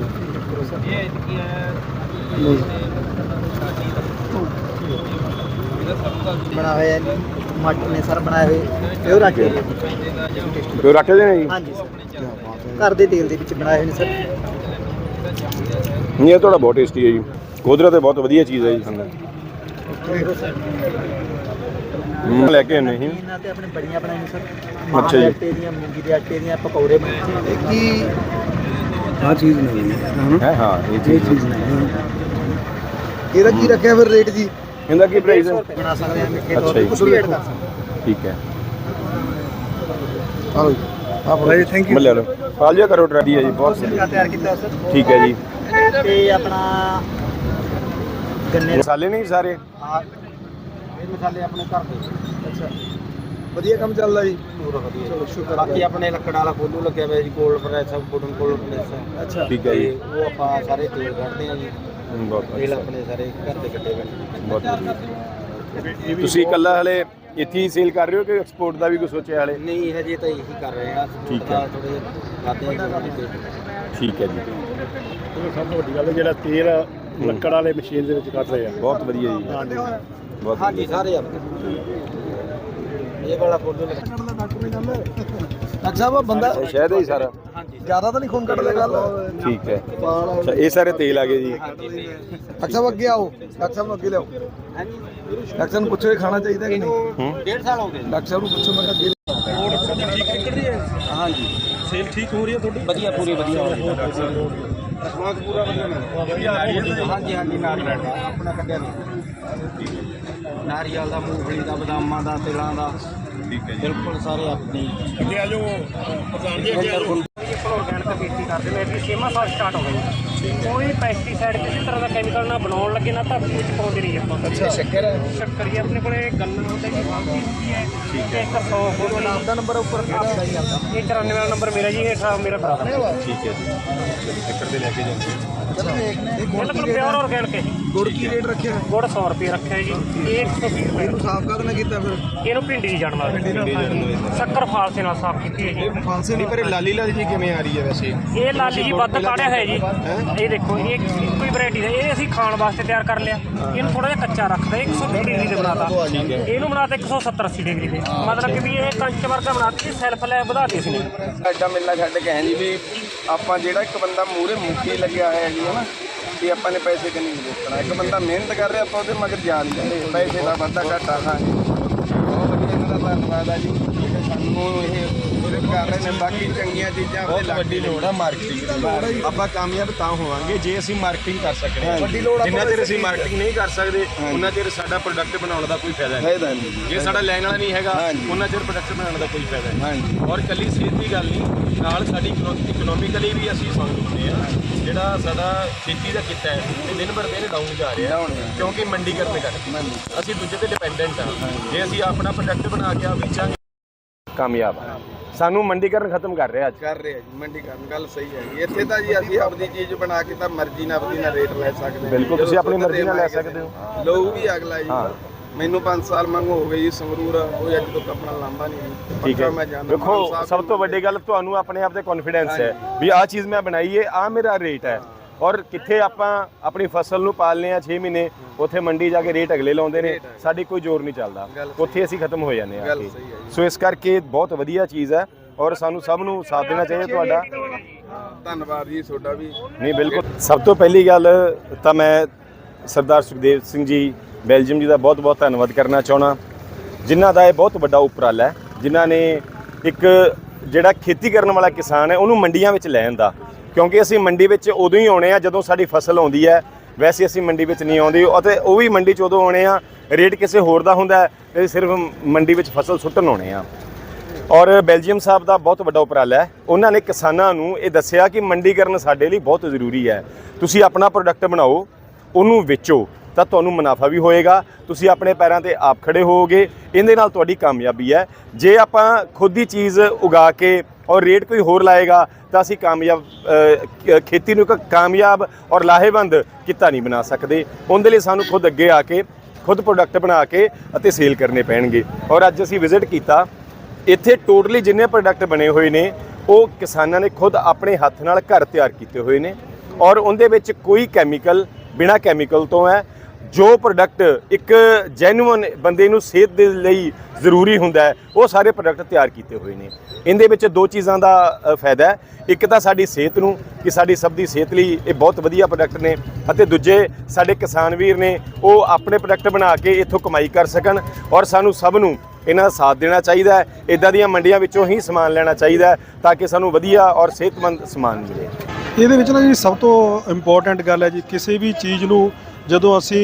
ਇਹ ਕੀ ਹੈ? ਬਣਾ ਹੋਇਆ ਹੈ ਮਟਰ ਨੇ ਸਰ ਬਣਾਏ ਹੋਏ ਪਿਓਰ ਆਟੇ ਦੇ ਕੋਈ ਰੱਖ ਦੇਣਾ ਜੀ? ਹਾਂਜੀ ਸਰ। ਘਰ ਦੇ ਤੇਲ ਦੇ ਵਿੱਚ ਬਣਾਏ ਹੋਏ ਨੇ ਸਰ। ਨਹੀਂ ਇਹ ਤੁਹਾਡਾ ਬਹੁਤ ਟੇਸਟੀ ਹੈ ਜੀ। ਕੁਦਰਤ ਤੇ ਬਹੁਤ ਵਧੀਆ ਚੀਜ਼ ਹੈ ਜੀ ਖਾਣਾ ਹਮ, ਲੈ ਕੇ ਆਨੇ ਸੀ ਇਹਨਾਂ ਤੇ ਆਪਣੇ ਬੜੀਆਂ ਬਣਾਈਆਂ ਨੇ ਸਰ। ਅੱਛਾ ਮਾਹਾਂ ਜੀ। ਦੇ ਆਟੇ ਦੀਆਂ ਮੂੰਗੀ ਦੇ ਆਟੇ ਦੀਆਂ ਪਕੌੜੇ ਬਣਾਏ ਨੇ। ਕੀ? ਆ ਚੀਜ਼ ਨਹੀਂ ਹੈ। ਹੈ ਹਾਂ ਇਹ ਚੀਜ਼ ਇਹਦਾ ਕੀ ਰੱਖਿਆ ਫਿਰ ਰੇਟ ਜੀ? ਇਹਦਾ ਕੀ ਪ੍ਰਾਈਸ ਹੈ? ਬਣਾ ਸਕਦੇ ਹਾਂ ਮਿੱਠੇ ਤੌਰ ਤੇ। ਕੁਝ ਵੀ ਐਡ ਕਰ ਸਕਦੇ ਠੀਕ ਹੈ। ਆ ਲਓ ਆ ਫੜੋ ਜੀ। ਥੈਂਕ ਮੈਂ ਲੈ ਲਓ। ਪਾਲ ਜਿਆ ਕਰੋ ਟਰਾਡੀ ਹੈ ਜੀ ਬਹੁਤ ਤਿਆਰ ਕੀਤਾ ਸਰ। ਠੀਕ ਹੈ ਜੀ। ਤੇ ਆਪਣਾ ਗੰਨੇ ਮਸਾਲੇ ਨਹੀਂ ਸਾਰੇ? ਹਾਂ ਇਹ ਮਸਾਲੇ ਆਪਣੇ ਘਰ ਦੇ। ਅੱਛਾ। ਵਧੀਆ ਕੰਮ ਚੱਲਦਾ ਜੀ? ਪੂਰਾ ਵਧੀਆ। ਚਲੋ ਸ਼ੁਕਰ ਬਾਕੀ ਆਪਣੇ ਲੱਕੜ ਵਾਲਾ ਕੋਲੂ ਲੱਗਿਆ ਹੋਇਆ ਜੀ cold press wooden cold press ਅੱਛਾ। ਠੀਕ ਹੈ ਜੀ। ਉਹ ਆਪਾਂ ਸਾਰੇ ਤੇਲ ਕੱਢਦੇ ਆ ਜੀ। ਬਹੁਤ ਤੇਲ ਅੱਛਾ ਆਪਣੇ ਸਾਰੇ ਘਰ ਦੇ ਕੱਢੇ ਹੋਏ ਨੇ। ਬਹੁਤ ਵਧੀਆ। ਤੁਸੀਂ ਇਕੱਲਾ ਹਲੇ ਇੱਥੇ ਹੀ ਸੇਲ ਕਰ ਰਹੇ ਹੋ ਕਿ ਐਕਸਪੋਰਟ ਦਾ ਵੀ ਕੁਝ ਸੋਚਿਆ ਹਲੇ? ਨਹੀਂ ਹਜੇ ਤਾਂ ਇਹੀ ਕਰ ਰਹੇ ਆ ਠੀਕ ਹੈ। ਥੋੜੇ ਖਾਤੇ ਆ ਠੀਕ ਹੈ ਜੀ। ਸਭ ਤੋਂ ਵੱਡੀ ਗੱਲ ਹੈ ਜਿਹੜਾ ਤੇਲ ਲੱਕੜ ਵਾਲੇ ਮਸ਼ੀਨ ਦੇ ਵਿੱਚ ਕੱਢ ਰਹੇ ਆ। ਬਹੁਤ ਵਧੀਆ ਜੀ। ਹਾਂਜੀ। ਬਹੁਤ ਹਾਂਜੀ ਸਾਰੇ ਆਪਣੇ ਇਹ ਵਾਲਾ ਕੋਲੂ ਲੱਗਿਆ ਡਾਕਟਰ ਸਾਹਿਬ ਉਹ ਬੰਦਾ ਸ਼ਾਇਦ ਹੀ ਸਾਰਾ। ਜ਼ਿਆਦਾ ਤਾਂ ਨਹੀਂ ਖੂਨ ਕੱਢਦਾ ਗੱਲ? ਠੀਕ ਹੈ। ਅੱਛਾ ਇਹ ਸਾਰੇ ਤੇਲ ਆ ਗਏ ਜੀ। ਡਾਕਟਰ ਸਾਹਿਬ ਅੱਗੇ ਆਓ ਡਾਕਟਰ ਸਾਹਿਬ ਨੂੰ ਅੱਗੇ ਲਿਆਓ। ਡਾਕਟਰ ਸਾਹਿਬ ਨੂੰ ਪੁੱਛੋ ਇਹ ਖਾਣਾ ਚਾਹੀਦਾ ਕਿ ਨਹੀਂ? ਡੇਢ ਸਾਲ ਹੋ ਗਏ। ਡਾਕਟਰ ਸਾਹਿਬ ਨੂੰ ਪੁੱਛੋ ਮੈਂ ਕਿਹਾ ਅੱਗੇ ਹਾਂਜੀ। ਸੇਲ ਠੀਕ ਹੋ ਰਹੀ ਹੈ ਤੁਹਾਡੀ? ਵਧੀਆ ਪੂਰੀ ਵਧੀਆ ਹੋ ਰਹੀ ਹੈ ਸਮਾਜ ਪੂਰਾ ਵਧੀਆ ਹਾਂਜੀ ਹਾਂਜੀ ਨਾਰੀਅਲ ਦਾ। ਆਪਣਾ ਕੱਢਿਆ ਨਹੀਂ। ਨਾਰੀਅਲ ਦਾ ਮੂੰਗਫਲੀ ਦਾ ਬਦਾਮਾਂ ਦਾ ਤਿਲਾਂ ਦਾ। ਠੀਕ ਹੈ ਬਿਲਕੁਲ ਸਾਰੇ ਆਪਣੀ। ਅੱਗੇ ਆ ਜਾਓ? ਪ੍ਰਧਾਨ ਜੀ ਅੱਗੇ ਆ ਜਾਓ? ਆਰਗੈਨਿਕ ਖੇਤੀ ਕਰਦੇ ਨੇ ਇਸ ਛੇਵਾਂ ਸਾਲ ਸਟਾਰਟ ਹੋ ਗਈ ਕੋਈ ਪੈਸਟੀਸਾਈਡ ਕਿਸੇ ਤਰ੍ਹਾਂ ਦਾ ਕੈਮੀਕਲ ਨਾ ਬਣਾਉਣ ਲੱਗੇ ਨਾ ਧਰਤੀ ਵਿੱਚ ਪਾਉਂਦੇ ਨਹੀਂ ਆਪਾਂ। ਅੱਛਾ ਸ਼ੱਕਰ ਹੈ। ਸ਼ੱਕਰ ਹੀ। ਆਪਣੇ ਕੋਲੇ ਗੰਨਾ ਹੁੰਦਾ ਜੀ ਬਾਕੀ ਹੁੰਦੀ ਹੈ। ਠੀਕ ਹੈ। ਇੱਕ 100 ਫੁੱਟ ਨਾਮ ਦਾ ਨੰਬਰ ਉੱਪਰ ਕਿਹੜਾ ਜੀ ਆਪਦਾ ਇਹ 94 ਵਾਲਾ ਨੰਬਰ ਮੇਰਾ ਜੀ ਇਹ ਅਠਾਰਾਂ ਮੇਰਾ ਭਰਾ। ਦਾ ਠੀਕ ਹੈ ਜੀ। ਚੱਕਰ ਦੇ ਲੈ ਕੇ ਜਾਂਦੇ ਬਿਲਕੁਲ ਪਿਓਰ ਆਰਗੈਨਿਕ ਹੈ ਗੁੜ ਕੀ ਰੇਟ ਰੱਖਿਆ? ਗੁੜ 100 ਰੁਪਏ ਰੱਖਿਆ ਹੈ ਜੀ ਇਹ 120 ਰੁਪਏ। ਇਹਨੂੰ ਸਾਫ਼ ਕਦ ਨਾ ਕੀਤਾ ਫਿਰ? ਇਹਨੂੰ ਭਿੰਡੀ ਦੀ ਜੜ ਨਾਲ। ਸ਼ੱਕਰ ਫਾਲਸੇ ਨਾਲ ਸਾਫ਼ ਹੈ ਫਾਂਸੇ ਨਹੀਂ ਪਰ ਲਾਲੀ ਲਾਲੀ ਜੀ ਕਿਵੇਂ ਆ ਰਹੀ ਹੈ ਵੈਸੇ? ਇਹ ਲਾਲੀ ਜੀ ਵੱਧ ਕਾੜਿਆ ਹੋਇਆ ਜੀ। ਇਹ ਦੇਖੋ ਇਹ ਕੋਈ ਵੈਰਾਈਟੀ ਦਾ ਇਹ ਅਸੀਂ ਖਾਣ ਵਾਸਤੇ ਤਿਆਰ ਕਰ ਲਿਆ। ਇਹਨੂੰ ਥੋੜਾ ਜਿਹਾ ਕੱਚਾ ਰੱਖਦਾ 120 ਡਿਗਰੀ ਤੇ ਬਣਾਤਾ। ਇਹਨੂੰ ਬਣਾਤਾ 170 80 ਡਿਗਰੀ ਤੇ। ਮਤਲਬ ਕਿ ਵੀ ਇਹ ਕੰਚ ਵਰਗਾ ਬਣਾਤੀ ਸੈਲਫ ਲੈ ਵਧਾਤੀ ਸੀ ਨੇ। ਐਡਾ ਮਿਲਣਾ ਛੱਡ ਕੇ ਹੈ ਜੀ ਵੀ ਆਪਾਂ ਜਿਹੜਾ ਇੱਕ ਬੰਦਾ ਲੱਗਿਆ ਹੋਇਆ ਜੀ ਹਨਾ ਵੀ ਆਪਾਂ ਨੇ ਪੈਸੇ ਕਿੰਨੀ ਦੇਖਣਾ ਇੱਕ ਬੰਦਾ ਮਿਹਨਤ ਕਰ ਰਿਹਾ ਆਪਾਂ ਉਹਦੇ ਮਗਰ ਜਾਣ ਜਾਂਦੇ ਪੈਸੇ ਦਾ ਵਾਧਾ ਘਾਟਾ ਖਾਂਗੇ ਬਹੁਤ ਵਧੀਆ ਇਹਨਾਂ ਦਾ ਧੰਨਵਾਦ ਆ ਜੀ। ਸਾਨੂੰ ਇਹ ਮਦਦ ਕਰ ਰਹੇ ਨੇ ਬਾਕੀ ਚੰਗੀਆਂ ਚੀਜ਼ਾਂ ਬਹੁਤ ਵੱਡੀ ਲੋੜ ਆ ਮਾਰਕੀਟਿੰਗ ਦੀ। ਆਪਾਂ ਕਾਮਯਾਬ ਤਾਂ ਹੋਵਾਂਗੇ ਜੇ ਅਸੀਂ ਮਾਰਕੀਟਿੰਗ ਕਰ ਸਕਦੇ ਹਾਂ। ਵੱਡੀ ਲੋੜ ਜਿੰਨਾ ਚਿਰ ਅਸੀਂ ਮਾਰਕੀਟਿੰਗ ਨਹੀਂ ਕਰ ਸਕਦੇ ਉਹਨਾਂ ਚਿਰ ਸਾਡਾ ਪ੍ਰੋਡਕਟ ਬਣਾਉਣ ਦਾ ਕੋਈ ਫਾਇਦਾ ਨਹੀਂ। ਫਾਇਦਾ ਨਹੀਂ ਜੀ ਜੇ ਸਾਡਾ ਲੈਣ ਵਾਲਾ ਨਹੀਂ ਹੈਗਾ। ਉਹਨਾਂ ਚਿਰ ਪ੍ਰੋਡਕਟ ਬਣਾਉਣ ਦਾ ਕੋਈ ਫਾਇਦਾ ਨਹੀਂ। ਔਰ ਕੱਲੀ ਸਿਹਤ ਦੀ ਗੱਲ ਨਹੀਂ ਨਾਲ ਸਾਡੀ ਇਕਨੋਮਿਕਲੀ ਵੀ ਅਸੀਂ ਸੰਗ ਹੁੰਦੇ ਆ ਜਿਹੜਾ ਸਾਡਾ ਖੇਤੀ ਦਾ ਕਿੱਤਾ ਹੈ ਇਹ ਦਿਨ ਬਰ ਦਿਨ ਡਾਊਨ ਜਾ ਰਿਹਾ ਕਿਉਂਕਿ ਮੰਡੀਕਰਨ ਕਰਕੇ। ਅਸੀਂ ਦੂਜੇ ਤੇ ਡਿਪੈਂਡੈਂਟ ਆ ਜੇ ਅਸੀਂ ਆਪਣਾ ਪ੍ਰੋਡਕਟ ਬਣਾ ਕੇ ਆ ਵੇਚਾਂਗੇ ਕਾਮਯਾਬ ਸਾਨੂੰ ਮੰਡੀਕਰਨ ਖਤਮ ਕਰ ਰਿਹਾ ਅੱਜ। ਕਰ ਰਿਹਾ ਜੀ ਮੰਡੀ ਕਰਨ ਗੱਲ ਸਹੀ ਹੈ ਜੀ। ਇੱਥੇ ਤਾਂ ਜੀ ਅਸੀਂ ਆਪਣੀ ਚੀਜ਼ ਬਣਾ ਕੇ ਤਾਂ ਮਰਜ਼ੀ ਨਾਲ ਆਪਣੀ ਨਾਲ ਰੇਟ ਲੈ ਸਕਦੇ ਹਾਂ। ਬਿਲਕੁਲ, ਤੁਸੀਂ ਆਪਣੀ ਮਰਜ਼ੀ ਨਾਲ ਲੈ ਸਕਦੇ ਹੋ। ਲਊ ਵੀ ਅਗਲਾ ਜੀ ਹਾਂ। ਮੈਨੂੰ 5 ਸਾਲ ਮੰਗੋ ਹੋ ਗਈ ਜੀ ਸੰਗਰੂਰ ਕੋਈ ਅੱਜ ਤੱਕ ਆਪਣਾ ਲਾਂਭਾ ਨਹੀਂ ਠੀਕ ਪੱਕਾ ਮੈਂ ਹੈ ਜਾਣਦਾ ਦੇਖੋ ਸਭ ਤੋਂ ਵੱਡੀ ਗੱਲ ਤੁਹਾਨੂੰ ਆਪਣੇ ਆਪ ਤੇ ਕੌਨਫੀਡੈਂਸ ਹੈ ਵੀ ਆਹ ਚੀਜ਼ ਮੈਂ ਬਣਾਈ ਹੈ ਆਹ ਮੇਰਾ ਰੇਟ ਹੈ। ਔਰ ਕਿੱਥੇ ਆਪਾਂ ਆਪਣੀ ਫਸਲ ਨੂੰ ਪਾਲਨੇ ਆ 6 ਮਹੀਨੇ ਉੱਥੇ ਮੰਡੀ ਜਾ ਕੇ ਰੇਟ ਅਗਲੇ ਲਾਉਂਦੇ ਨੇ ਸਾਡੀ ਕੋਈ ਜ਼ੋਰ ਨਹੀਂ ਚੱਲਦਾ। ਉੱਥੇ ਅਸੀਂ ਖਤਮ ਹੋ ਜਾਂਦੇ ਆ। ਸੋ ਇਸ ਕਰਕੇ ਬਹੁਤ ਵਧੀਆ ਚੀਜ਼ ਹੈ ਔਰ ਸਾਨੂੰ ਸਭ ਨੂੰ ਸਾਥ ਦੇਣਾ ਚਾਹੀਦਾ ਤੁਹਾਡਾ। ਧੰਨਵਾਦ ਜੀ ਤੁਹਾਡਾ ਵੀ। ਨਹੀਂ ਬਿਲਕੁਲ। ਸਭ ਤੋਂ ਪਹਿਲੀ ਗੱਲ ਤਾਂ ਮੈਂ ਸਰਦਾਰ ਸੁਖਦੇਵ ਸਿੰਘ ਜੀ ਬੈਲਜੀਅਮ ਜੀ ਦਾ ਬਹੁਤ-ਬਹੁਤ ਧੰਨਵਾਦ ਕਰਨਾ ਚਾਹਣਾ ਜਿਨ੍ਹਾਂ ਦਾ ਇਹ ਬਹੁਤ ਵੱਡਾ ਉਪਰਾਲਾ ਹੈ ਜਿਨ੍ਹਾਂ ਨੇ ਇੱਕ ਜਿਹੜਾ ਖੇਤੀ ਕਰਨ ਵਾਲਾ ਕਿਸਾਨ ਹੈ ਉਹਨੂੰ ਮੰਡੀਆਂ ਵਿੱਚ ਲੈਣ ਦਾ ਕਿਉਂਕਿ ਅਸੀਂ ਮੰਡੀ ਵਿੱਚ ਉਦੋਂ ਹੀ ਆਉਣੇ ਆ ਜਦੋਂ ਸਾਡੀ ਫਸਲ ਆਉਂਦੀ ਹੈ। ਵੈਸੇ ਅਸੀਂ ਮੰਡੀ ਵਿੱਚ ਨਹੀਂ ਆਉਂਦੀ ਅਤੇ ਉਹ ਵੀ ਮੰਡੀ 'ਚ ਉਦੋਂ ਆਉਣੇ ਆ। ਰੇਟ ਕਿਸੇ ਹੋਰ ਦਾ ਹੁੰਦਾ ਹੈ, ਤੇ ਸਿਰਫ ਮੰਡੀ ਵਿੱਚ ਫਸਲ ਸੁੱਟਣ ਆਉਣੇ ਆ। ਔਰ ਬੈਲਜੀਅਮ ਸਾਹਿਬ ਦਾ ਬਹੁਤ ਵੱਡਾ ਉਪਰਾਲਾ ਹੈ। ਉਹਨਾਂ ਨੇ ਕਿਸਾਨਾਂ ਨੂੰ ਇਹ ਦੱਸਿਆ ਕਿ ਮੰਡੀਕਰਨ ਸਾਡੇ ਲਈ ਬਹੁਤ ਜ਼ਰੂਰੀ ਹੈ। ਤੁਸੀਂ ਆਪਣਾ ਪ੍ਰੋਡਕਟ ਬਣਾਓ ਉਹਨੂੰ ਵੇਚੋ ਤਾਂ ਤੁਹਾਨੂੰ ਮੁਨਾਫਾ ਵੀ ਹੋਏਗਾ। ਤੁਸੀਂ ਆਪਣੇ ਪੈਰਾਂ ਤੇ ਆਪ ਖੜੇ ਹੋਵੋਗੇ। ਇਹਦੇ ਨਾਲ ਤੁਹਾਡੀ ਕਾਮਯਾਬੀ ਹੈ। ਜੇ ਆਪਾਂ ਖੁਦ ਹੀ ਚੀਜ਼ ਉਗਾ ਕੇ ਔਰ ਰੇਟ ਕੋਈ ਹੋਰ ਲਾਏਗਾ ਤਾਂ ਅਸੀਂ ਕਾਮਯਾਬ ਖੇਤੀ ਨੂੰ ਇੱਕ ਕਾਮਯਾਬ ਔਰ ਲਾਹੇਵੰਦ ਕਿੱਤਾ ਨਹੀਂ ਬਣਾ ਸਕਦੇ। ਉਹਦੇ ਲਈ ਸਾਨੂੰ ਖੁਦ ਅੱਗੇ ਆ ਕੇ, ਖੁਦ ਪ੍ਰੋਡਕਟ ਬਣਾ ਕੇ ਅਤੇ ਸੇਲ ਕਰਨੇ ਪੈਣਗੇ। ਔਰ ਅੱਜ ਅਸੀਂ ਵਿਜ਼ਿਟ ਕੀਤਾ, ਇੱਥੇ ਟੋਟਲੀ ਜਿੰਨੇ ਪ੍ਰੋਡਕਟ ਬਣੇ ਹੋਏ ਨੇ, ਉਹ ਕਿਸਾਨਾਂ ਨੇ ਖੁਦ ਆਪਣੇ ਹੱਥ ਨਾਲ ਘਰ ਤਿਆਰ ਕੀਤੇ ਹੋਏ ਨੇ। ਔਰ ਉਹਦੇ ਵਿੱਚ ਕੋਈ ਕੈਮੀਕਲ ਬਿਨਾ ਕੈਮੀਕਲ ਤੋਂ ਹੈ ਜੋ ਪ੍ਰੋਡਕਟ ਇੱਕ ਜੈਨੂਇਨ ਬੰਦੇ ਨੂੰ ਸਿਹਤ ਦੇ ਲਈ ਜ਼ਰੂਰੀ ਹੁੰਦਾ ਹੈ, ਉਹ ਸਾਰੇ ਪ੍ਰੋਡਕਟ ਤਿਆਰ ਕੀਤੇ ਹੋਏ ਨੇ। ਇਹਦੇ ਵਿੱਚ ਦੋ ਚੀਜ਼ਾਂ ਦਾ ਫਾਇਦਾ ਹੈ। ਇੱਕ ਤਾਂ ਸਾਡੀ ਸਿਹਤ ਨੂੰ, ਕਿ ਸਾਡੀ ਸਭ ਦੀ ਸਿਹਤ ਲਈ ਇਹ ਬਹੁਤ ਵਧੀਆ ਪ੍ਰੋਡਕਟ ਨੇ ਅਤੇ ਦੂਜੇ ਸਾਡੇ ਕਿਸਾਨ ਵੀਰ ਨੇ, ਉਹ ਆਪਣੇ ਪ੍ਰੋਡਕਟ ਬਣਾ ਕੇ ਇੱਥੋਂ ਕਮਾਈ ਕਰ ਸਕਣ ਔਰ ਸਾਨੂੰ ਸਭ ਨੂੰ ਇਹਨਾਂ ਦਾ ਸਾਥ ਦੇਣਾ ਚਾਹੀਦਾ ਹੈ। ਇਦਾਂ ਦੀਆਂ ਮੰਡੀਆਂ ਵਿੱਚੋਂ ਹੀ ਸਮਾਨ ਲੈਣਾ ਚਾਹੀਦਾ ਹੈ ਤਾਂ ਕਿ ਸਾਨੂੰ ਵਧੀਆ ਔਰ ਸਿਹਤਮੰਦ ਸਮਾਨ ਮਿਲੇ। ਇਹਦੇ ਵਿੱਚ ਨਾ ਜੀ ਸਭ ਤੋਂ ਇੰਪੋਰਟੈਂਟ ਗੱਲ ਹੈ ਜੀ, ਕਿਸੇ ਵੀ ਚੀਜ਼ ਨੂੰ ਜਦੋਂ ਅਸੀਂ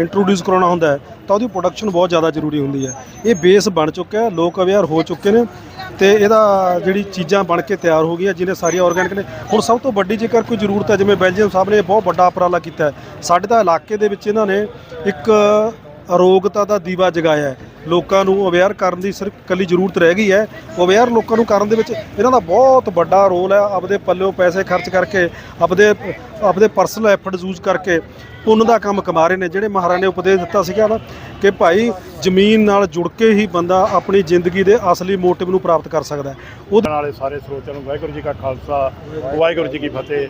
ਇੰਟਰੋਡਿਊਸ ਕਰਾਉਣਾ ਹੁੰਦਾ ਹੈ, ਤਾਂ ਉਹਦੀ ਪ੍ਰੋਡਕਸ਼ਨ ਬਹੁਤ ਜ਼ਿਆਦਾ ਜ਼ਰੂਰੀ ਹੁੰਦੀ ਹੈ। ਇਹ ਬੇਸ ਬਣ ਚੁੱਕਾ ਹੈ, ਲੋਕ ਅਵੇਅਰ ਹੋ ਚੁੱਕੇ ਨੇ ਤੇ ਇਹਦਾ ਜਿਹੜੀ ਚੀਜ਼ਾਂ ਬਣ ਕੇ ਤਿਆਰ ਹੋ ਗਈਆਂ, ਜਿਹਨੇ ਸਾਰੀਆਂ ਆਰਗੈਨਿਕ ਨੇ। ਹੁਣ ਸਭ ਤੋਂ ਵੱਡੀ ਜੇਕਰ ਕੋਈ ਜ਼ਰੂਰਤ ਹੈ, ਜਿਵੇਂ ਬੈਲਜੀਅਮ ਸਾਹਿਬ ਨੇ ਬਹੁਤ ਵੱਡਾ ਉਪਰਾਲਾ ਕੀਤਾ ਹੈ। ਸਾਡੇ ਤਾਂ ਇਲਾਕੇ ਦੇ ਵਿੱਚ ਇਹਨਾਂ ਨੇ ਇੱਕ ਅਰੋਗਤਾ ਦਾ ਦੀਵਾ ਜਗਾਇਆ ਹੈ। ਲੋਕਾਂ ਨੂੰ ਅਵੇਅਰ ਕਰਨ ਦੀ ਸਿਰਫ ਕੱਲੀ ਜ਼ਰੂਰਤ ਰਹਿ ਗਈ ਹੈ। ਅਵੇਅਰ ਲੋਕਾਂ ਨੂੰ ਕਰਨ ਦੇ ਵਿੱਚ ਇਹਨਾਂ ਦਾ ਬਹੁਤ ਵੱਡਾ ਰੋਲ ਹੈ। ਆਪਦੇ ਪੱਲਿਓਂ ਪੈਸੇ ਖਰਚ ਕਰਕੇ, ਆਪਦੇ ਆਪਦੇ ਪਰਸਨਲ ਐਫਰਟਸ ਯੂਜ਼ ਕਰਕੇ ਪੁੰਨ ਦਾ ਕੰਮ ਕਮਾ ਰਹੇ ਨੇ। ਜਿਹੜੇ ਮਹਾਰਾਜ ਨੇ ਉਪਦੇਸ਼ ਦਿੱਤਾ ਸੀਗਾ ਨਾ ਕਿ ਭਾਈ ਜ਼ਮੀਨ ਨਾਲ ਜੁੜ ਕੇ ਹੀ ਬੰਦਾ ਆਪਣੀ ਜ਼ਿੰਦਗੀ ਦੇ ਅਸਲੀ ਮੋਟਿਵ ਨੂੰ ਪ੍ਰਾਪਤ ਕਰ ਸਕਦਾ ਹੈ। ਉਹ ਵਾਲੇ ਸਾਰੇ ਸਰੋਤਿਆਂ ਨੂੰ ਵਾਹਿਗੁਰੂ ਜੀ ਕਾ ਖਾਲਸਾ, ਵਾਹਿਗੁਰੂ ਜੀ ਕੀ ਫਤਿਹ।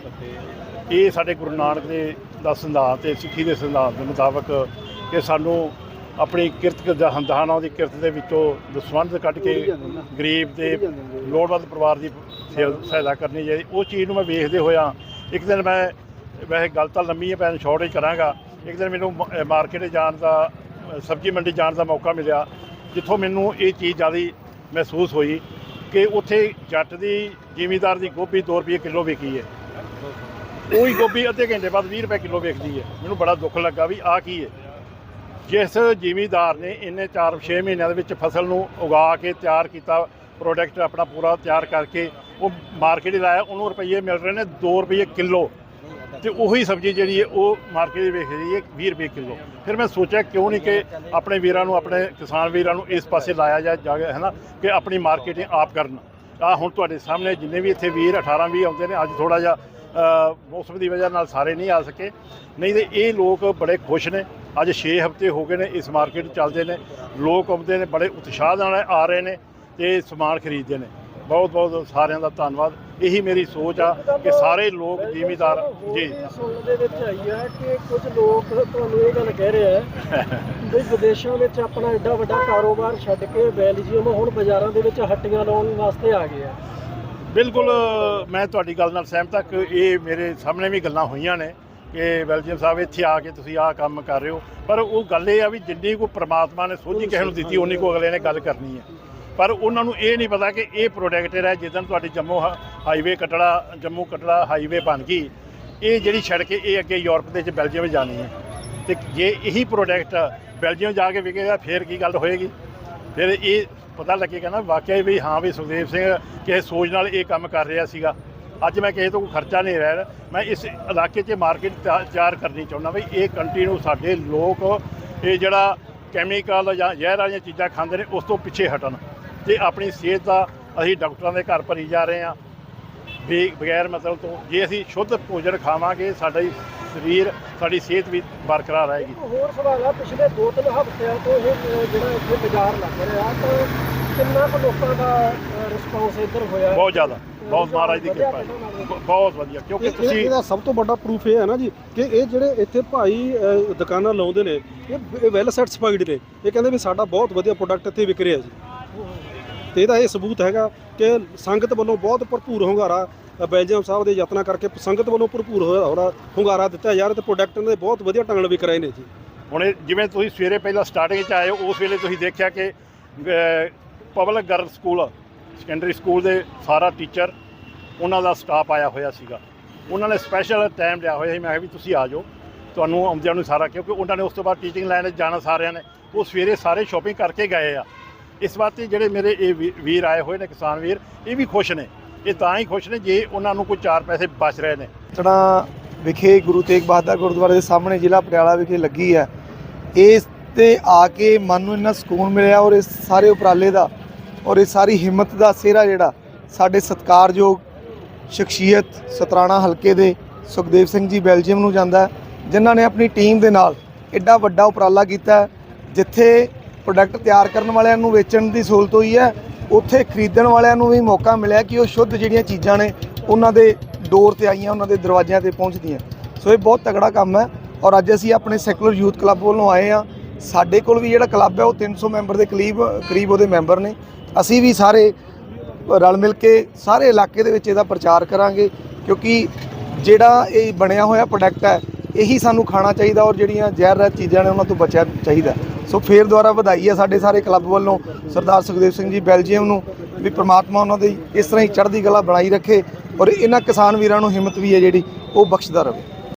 ਇਹ ਸਾਡੇ ਗੁਰੂ ਨਾਨਕ ਦੇ ਦਾ ਸਿਧਾਂਤ ਤੇ ਸਿੱਖੀ ਦੇ ਸਿਧਾਂਤ ਦੇ ਮੁਤਾਬਕ ਕਿ ਸਾਨੂੰ ਆਪਣੀ ਕਿਰਤ ਦੀ ਕਿਰਤ ਦੇ ਵਿੱਚੋਂ ਦਸਵੰਧ ਕੱਢ ਕੇ ਗਰੀਬ ਦੇ ਲੋੜਵੰਦ ਪਰਿਵਾਰ ਦੀ ਸਹਾਇਤਾ ਕਰਨੀ ਚਾਹੀਦੀ ਉਹ ਚੀਜ਼ ਨੂੰ ਮੈਂ ਵੇਖਦੇ ਹੋਇਆ ਇੱਕ ਦਿਨ ਮੈਂ ਵੈਸੇ ਗੱਲ ਤਾਂ ਲੰਮੀ ਹੈ ਮੈਂ ਸ਼ਾਰਟ ਹੀ ਕਰਾਂਗਾ। ਇੱਕ ਦਿਨ ਮੈਨੂੰ ਮਾਰਕੀਟ ਜਾਣ ਦਾ ਸਬਜ਼ੀ ਮੰਡੀ ਜਾਣ ਦਾ ਮੌਕਾ ਮਿਲਿਆ ਜਿੱਥੋਂ ਮੈਨੂੰ ਇਹ ਚੀਜ਼ ਜ਼ਿਆਦਾ ਮਹਿਸੂਸ ਹੋਈ ਕਿ ਉੱਥੇ ਜੱਟ ਦੀ ਜ਼ਿਮੀਦਾਰ ਦੀ ਗੋਭੀ 2 ਰੁਪਏ ਕਿਲੋ ਵਿਕੀ ਹੈ। ਉਹੀ ਗੋਭੀ ਅੱਧੇ ਘੰਟੇ ਬਾਅਦ 20 ਰੁਪਏ ਕਿਲੋ ਵਿਕਦੀ ਹੈ। ਮੈਨੂੰ ਬੜਾ ਦੁੱਖ ਲੱਗਾ ਵੀ ਆਹ ਕੀ ਹੈ। ਜਿਸ ਜ਼ਿਮੀਦਾਰ ਨੇ ਇੰਨੇ 4-6 ਮਹੀਨਿਆਂ ਦੇ ਵਿੱਚ ਫਸਲ ਨੂੰ ਉਗਾ ਕੇ ਤਿਆਰ ਕੀਤਾ ਪ੍ਰੋਡਕਟ ਆਪਣਾ ਪੂਰਾ ਤਿਆਰ ਕਰਕੇ ਉਹ ਮਾਰਕੀਟ ਲਾਇਆ, ਉਹਨੂੰ ਰੁਪਈਏ ਮਿਲ ਰਹੇ ਨੇ 2 ਰੁਪਏ ਕਿਲੋ। ਤੇ ਉਹੀ ਸਬਜ਼ੀ ਜਿਹੜੀ ਹੈ, ਉਹ ਮਾਰਕੀਟ ਦੇ ਵੇਖ ਰਹੀ ਹੈ 20 ਰੁਪਏ ਕਿਲੋ। ਫਿਰ ਮੈਂ ਸੋਚਿਆ ਕਿਉਂ ਨਹੀਂ ਕਿ ਆਪਣੇ ਵੀਰਾਂ ਨੂੰ, ਆਪਣੇ ਕਿਸਾਨ ਵੀਰਾਂ ਨੂੰ ਇਸ ਪਾਸੇ ਲਾਇਆ ਜਾ ਜਾ ਹੈ ਨਾ, ਕਿ ਆਪਣੀ ਮਾਰਕੀਟਿੰਗ ਆਪ ਕਰਨ। ਆ ਹੁਣ ਤੁਹਾਡੇ ਸਾਹਮਣੇ ਜਿੰਨੇ ਵੀ ਇੱਥੇ ਵੀਰ 18 20 ਆਉਂਦੇ ਨੇ, ਅੱਜ ਥੋੜਾ ਜਿਹਾ ਮੌਸਮ ਦੀ ਵਜ੍ਹਾ ਨਾਲ ਸਾਰੇ ਨਹੀਂ ਆ ਸਕੇ। ਨਹੀਂ ਤੇ ਇਹ ਲੋਕ ਬੜੇ ਖੁਸ਼ ਨੇ। ਅੱਜ 6 ਹਫ਼ਤੇ ਹੋ ਗਏ ਨੇ ਇਸ ਮਾਰਕੀਟ ਚੱਲਦੇ ਨੇ। ਲੋਕ ਆਉਂਦੇ ਨੇ ਬੜੇ ਉਤਸ਼ਾਹ ਨਾਲ ਆ ਰਹੇ ਨੇ ਤੇ ਸਮਾਨ ਖਰੀਦਦੇ ਨੇ। ਬਹੁਤ ਬਹੁਤ ਸਾਰਿਆਂ ਦਾ ਧੰਨਵਾਦ। ਇਹੀ ਮੇਰੀ ਸੋਚ ਆ ਕਿ ਸਾਰੇ ਲੋਕ ਜ਼ਿਮੀਦਾਰ ਜੀ। ਸੁਣਨ ਦੇ ਵਿੱਚ ਆਈ ਹੈ ਕਿ ਕੁਝ ਲੋਕ ਤੁਹਾਨੂੰ ਇਹ ਗੱਲ ਕਹਿ ਰਹੇ ਆ ਵੀ ਵਿਦੇਸ਼ਾਂ ਵਿੱਚ ਆਪਣਾ ਐਡਾ ਵੱਡਾ ਕਾਰੋਬਾਰ ਛੱਡ ਕੇ ਬੈਲਜੀਅਮ ਹੁਣ ਬਾਜ਼ਾਰਾਂ ਦੇ ਵਿੱਚ ਹੱਟੀਆਂ ਲਾਉਣ ਵਾਸਤੇ ਆ ਗਏ ਆ। ਬਿਲਕੁਲ ਮੈਂ ਤੁਹਾਡੀ ਗੱਲ ਨਾਲ ਸਹਿਮਤ ਹਾਂ ਕਿ ਇਹ ਮੇਰੇ ਸਾਹਮਣੇ ਵੀ ਗੱਲਾਂ ਹੋਈਆਂ ਨੇ ਕਿ ਵੈਲਜੀਅਮ ਸਾਹਿਬ ਇੱਥੇ ਆ ਕੇ ਤੁਸੀਂ ਆਹ ਕੰਮ ਕਰ ਰਹੇ ਹੋ। ਪਰ ਉਹ ਗੱਲ ਇਹ ਆ ਵੀ ਜਿੰਨੀ ਕੋ ਪ੍ਰਮਾਤਮਾ ਨੇ ਸੋਝੀ ਕਿਸੇ ਨੂੰ ਦਿੱਤੀ ਉਨੀ ਕੋ ਅਗਲੇ ਨੇ ਗੱਲ ਕਰਨੀ ਹੈ। ਪਰ ਉਹਨਾਂ ਨੂੰ ਇਹ ਨਹੀਂ ਪਤਾ ਕਿ ਇਹ ਪ੍ਰੋਡਕਟ ਹੈ ਜਿੱਦਣ ਤੁਹਾਡੀ ਜੰਮੂ ਹਾਈਵੇ ਕਟੜਾ ਜੰਮੂ ਕਟੜਾ ਹਾਈਵੇ ਬਣ ਗਈ ਇਹ ਜਿਹੜੀ ਸੜਕ ਇਹ ਅੱਗੇ ਯੂਰਪ ਦੇ ਵਿੱਚ ਬੈਲਜੀਅਮ ਜਾਣੀ ਹੈ। ਤੇ ਜੇ ਇਹੀ ਪ੍ਰੋਡਕਟ ਬੈਲਜੀਅਮ ਜਾ ਕੇ ਵਿਕੇਗਾ ਫਿਰ ਕੀ ਗੱਲ ਹੋਏਗੀ? ਫਿਰ ਇਹ ਪਤਾ ਲੱਗੇਗਾ ਨਾ, ਵਾਕਿਆ ਵੀ ਹਾਂ ਵੀ ਸੁਖਦੇਵ ਸਿੰਘ ਕਿਸੇ ਸੋਚ ਨਾਲ ਇਹ ਕੰਮ ਕਰ ਰਿਹਾ ਸੀਗਾ। ਅੱਜ ਮੈਂ ਕਿਸੇ ਤੋਂ ਕੋਈ ਖਰਚਾ ਨਹੀਂ ਰਹਿ ਰਿਹਾ। ਮੈਂ ਇਸ ਇਲਾਕੇ 'ਚ ਮਾਰਕੀਟ ਤਿਆਰ ਕਰਨੀ ਚਾਹੁੰਦਾ ਵੀ ਇਹ ਕੰਟੀਨਿਊ ਸਾਡੇ ਲੋਕ ਇਹ ਜਿਹੜਾ ਕੈਮੀਕਲ ਜਾਂ ਜ਼ਹਿਰ ਵਾਲੀਆਂ ਚੀਜ਼ਾਂ ਖਾਂਦੇ ਨੇ, ਉਸ ਤੋਂ ਪਿੱਛੇ ਹਟਣ। ਤੇ ਆਪਣੀ ਸਿਹਤ ਦਾ ਅਸੀਂ ਡਾਕਟਰਾਂ ਦੇ ਘਰ ਭਰੀ ਜਾ ਰਹੇ ਹਾਂ। ਵੀ ਬਗੈਰ ਮਤਲਬ ਤੋਂ ਜੇ ਅਸੀਂ ਸ਼ੁੱਧ ਭੋਜਨ ਖਾਵਾਂਗੇ, ਸਾਡਾ ਸਰੀਰ, ਸਾਡੀ ਸਿਹਤ ਵੀ ਬਰਕਰਾਰ ਰਹੇਗੀ। ਹੋਰ ਸਵਾਲ ਆ, ਪਿਛਲੇ 2-3 ਹਫ਼ਤਿਆਂ ਤੋਂ ਇਹ ਜਿਹੜਾ ਇੱਥੇ ਬਾਜ਼ਾਰ ਲੱਗ ਰਿਹਾ ਤਾਂ ਕਿੰਨਾ ਕੁ ਲੋਕਾਂ ਦਾ ਰਿਸਪੌਂਸ ਇੱਧਰ ਹੋਇਆ ਬਹੁਤ ਜ਼ਿਆਦਾ। ਬਹੁਤ ਮਹਾਰਾਜ ਦੀ ਕਿਰਪਾ ਹੈ ਬਹੁਤ ਵਧੀਆ ਕਿਉਂਕਿ ਤੁਸੀਂ ਇਹਦਾ ਸਭ ਤੋਂ ਵੱਡਾ ਪ੍ਰੂਫ ਇਹ ਹੈ ਨਾ ਜੀ ਕਿ ਇਹ ਜਿਹੜੇ ਇੱਥੇ ਭਾਈ ਦੁਕਾਨਾਂ ਲਾਉਂਦੇ ਨੇ ਇਹ ਵੈਲ ਸੈਟੀਸਫਾਈਡ ਨੇ। ਇਹ ਕਹਿੰਦੇ ਵੀ ਸਾਡਾ ਬਹੁਤ ਵਧੀਆ ਪ੍ਰੋਡਕਟ ਇੱਥੇ ਵਿਕ ਰਿਹਾ ਜੀ। ਤੇ ਇਹਦਾ ਇਹ ਸਬੂਤ ਹੈਗਾ ਕਿ ਸੰਗਤ ਵੱਲੋਂ ਬਹੁਤ ਭਰਪੂਰ ਹੁੰਗਾਰਾ ਬੈਲਜੀਅਮ ਸਾਹਿਬ ਦੇ ਯਤਨਾਂ ਕਰਕੇ ਸੰਗਤ ਵੱਲੋਂ ਭਰਪੂਰ ਹੋਇਆ ਹੁੰਗਾਰਾ ਦਿੱਤਾ ਯਾਰ ਤੇ ਪ੍ਰੋਡਕਟ ਇਹਨਾਂ ਦੇ ਬਹੁਤ ਵਧੀਆ ਢੰਗ ਨਾਲ ਵਿਕ ਰਹੇ ਨੇ ਜੀ। ਹੁਣ ਇਹ ਜਿਵੇਂ ਤੁਸੀਂ ਸਵੇਰੇ ਪਹਿਲਾਂ ਸਟਾਰਟਿੰਗ 'ਚ ਆਏ ਹੋ ਉਸ ਵੇਲੇ ਤੁਸੀਂ ਦੇਖਿਆ ਕਿ public girl school secondary school ਦੇ ਸਾਰਾ ਟੀਚਰ ਉਹਨਾਂ ਦਾ ਸਟਾਫ ਆਇਆ ਹੋਇਆ ਸੀਗਾ। ਉਹਨਾਂ ਨੇ ਸਪੈਸ਼ਲ ਟਾਈਮ ਲਿਆ ਹੋਇਆ ਸੀ। ਮੈਂ ਕਿਹਾ ਵੀ ਤੁਸੀਂ ਆ ਜਾਓ। ਤੁਹਾਨੂੰ ਆਉਂਦਿਆਂ ਨੂੰ ਸਾਰਾ ਕਿਉਂਕਿ ਉਹਨਾਂ ਨੇ ਉਸ ਤੋਂ ਬਾਅਦ ਟੀਚਿੰਗ ਲਾਈਨ 'ਚ ਜਾਣਾ ਸਾਰਿਆਂ ਨੇ। ਉਹ ਸਵੇਰੇ ਸਾਰੇ ਸ਼ਾਪਿੰਗ ਕਰਕੇ ਗਏ ਆ। ਇਸ ਵਾਸਤੇ ਜਿਹੜੇ ਮੇਰੇ ਇਹ ਵੀਰ ਆਏ ਹੋਏ ਨੇ, ਕਿਸਾਨ ਵੀਰ, ਇਹ ਵੀ ਖੁਸ਼ ਨੇ। ਇਹ ਤਾਂ ਹੀ ਖੁਸ਼ ਨੇ ਜੇ ਉਹਨਾਂ ਨੂੰ ਕੋਈ ਚਾਰ ਪੈਸੇ ਬਚ ਰਹੇ ਨੇ। ਜਿਹੜਾ ਵਿਖੇ ਗੁਰੂ ਤੇਗ ਬਹਾਦਰ ਗੁਰਦੁਆਰੇ ਦੇ ਸਾਹਮਣੇ ਜ਼ਿਲ੍ਹਾ ਪਟਿਆਲਾ ਵਿਖੇ ਲੱਗੀ ਹੈ। ਇਸ ਤੇ ਆ ਕੇ ਮਨ ਨੂੰ ਇੰਨਾ ਸਕੂਨ ਮਿਲਿਆ ਔਰ ਇਸ ਸਾਰੇ ਉਪਰਾਲੇ ਦਾ ਔਰ ਇਹ ਸਾਰੀ ਹਿੰਮਤ ਦਾ ਸਿਹਰਾ ਜਿਹੜਾ ਸਾਡੇ ਸਤਿਕਾਰਯੋਗ ਸ਼ਖਸੀਅਤ ਸਤਰਾਣਾ ਹਲਕੇ ਦੇ ਸੁਖਦੇਵ ਸਿੰਘ ਜੀ ਬੈਲਜੀਅਮ ਨੂੰ ਜਾਂਦਾ ਜਿਨ੍ਹਾਂ ਨੇ ਆਪਣੀ ਟੀਮ ਦੇ ਨਾਲ ਐਡਾ ਵੱਡਾ ਉਪਰਾਲਾ ਕੀਤਾ ਜਿੱਥੇ ਪ੍ਰੋਡਕਟ ਤਿਆਰ ਕਰਨ ਵਾਲਿਆਂ ਨੂੰ ਵੇਚਣ ਦੀ ਸਹੂਲਤ ਹੋਈ ਹੈ, ਉੱਥੇ ਖਰੀਦਣ ਵਾਲਿਆਂ ਨੂੰ ਵੀ ਮੌਕਾ ਮਿਲਿਆ ਕਿ ਉਹ ਸ਼ੁੱਧ ਜਿਹੜੀਆਂ ਚੀਜ਼ਾਂ ਨੇ, ਉਹਨਾਂ ਦੇ ਡੋਰ ਤੇ ਆਈਆਂ, ਉਹਨਾਂ ਦੇ ਦਰਵਾਜ਼ਿਆਂ ਤੇ ਪਹੁੰਚਦੀਆਂ। ਸੋ ਇਹ ਬਹੁਤ ਤਗੜਾ ਕੰਮ ਹੈ ਔਰ ਅੱਜ ਅਸੀਂ ਆਪਣੇ ਸੈਕੂਲਰ ਯੂਥ ਕਲੱਬ ਵੱਲੋਂ ਆਏ ਆ ਸਾਡੇ ਕੋਲ ਵੀ ਜਿਹੜਾ ਕਲੱਬ ਹੈ ਉਹ 300 ਮੈਂਬਰ ਦੇ ਕਰੀਬ ਕਰੀਬ ਉਹਦੇ ਮੈਂਬਰ ਨੇ। ਅਸੀਂ ਵੀ ਸਾਰੇ ਰਲ ਮਿਲ ਕੇ ਸਾਰੇ ਇਲਾਕੇ ਦੇ ਵਿੱਚ ਇਹਦਾ ਪ੍ਰਚਾਰ ਕਰਾਂਗੇ, ਕਿਉਂਕਿ ਜਿਹੜਾ ਇਹ ਬਣਿਆ ਹੋਇਆ ਪ੍ਰੋਡਕਟ ਹੈ, ਇਹੀ ਸਾਨੂੰ ਖਾਣਾ ਚਾਹੀਦਾ ਔਰ ਜਿਹੜੀਆਂ ਜ਼ਹਿਰ ਰਹਿਤ ਚੀਜ਼ਾਂ ਨੇ ਉਹਨਾਂ ਤੋਂ ਬਚਿਆ ਚਾਹੀਦਾ। ਸੋ ਫੇਰ ਦੁਆਰਾ ਵਧਾਈ ਹੈ ਸਾਡੇ ਸਾਰੇ ਕਲੱਬ ਵੱਲੋਂ, ਸਰਦਾਰ ਸੁਖਦੇਵ ਸਿੰਘ ਜੀ ਬੈਲਜੀਅਮ ਨੂੰ, ਵੀ ਪ੍ਰਮਾਤਮਾ ਉਹਨਾਂ ਦੀ ਇਸ ਤਰ੍ਹਾਂ ਹੀ ਚੜ੍ਹਦੀ ਕਲਾ ਬਣਾਈ ਰੱਖੇ ਔਰ ਇਹਨਾਂ ਕਿਸਾਨ ਵੀਰਾਂ ਨੂੰ ਹਿੰਮਤ ਵੀ ਹੈ ਜਿਹੜੀ ਉਹ ਬਖਸ਼ਦਾ ਰਹੇ।